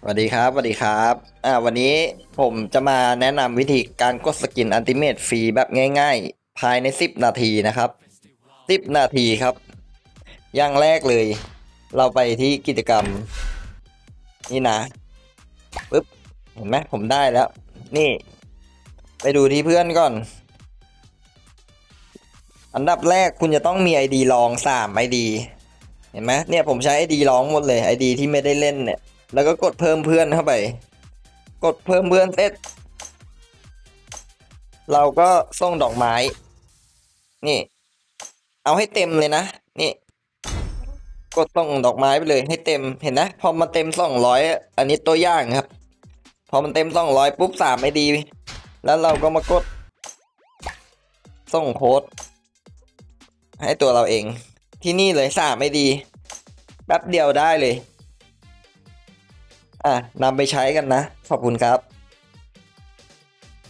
สวัสดีครับสวัสดีครับอ่าวันนี้ผมจะมาแนะนำวิธีการกดสกินอันติเมตฟรีแบบง่าย ๆ ภายใน 10 นาทีนะครับ 10 นาทีครับ อย่างแรกเลย เราไปที่กิจกรรม นี่นะปึ๊บเห็นไหมผมได้แล้ว นี่ ไปดูที่เพื่อนก่อน อันดับแรกคุณจะต้องมี ID ลอง3 ID เห็นไหมเนี่ยผมใช้ ID ลองหมดเลย ID ที่ไม่ได้เล่นเนี่ย แล้วก็กดเพิ่มเพื่อนเข้าไป กดเพิ่มเพื่อนเสร็จ เราก็ส่งดอกไม้ นี่ เอาให้เต็มเลยนะ นี่ กดส่งดอกไม้ไปเลยให้เต็ม เห็นนะ พอมาเต็มสองร้อยอันนี้ตัวอย่างครับ พอมันเต็มสองร้อยปุ๊บสามไม่ดี แล้วเราก็มากด ส่งโค้ด ให้ตัวเราเอง ที่นี่เลยสามไม่ดี แป๊บเดียวได้เลย อะนำไปใช้กันนะ ขอบคุณครับ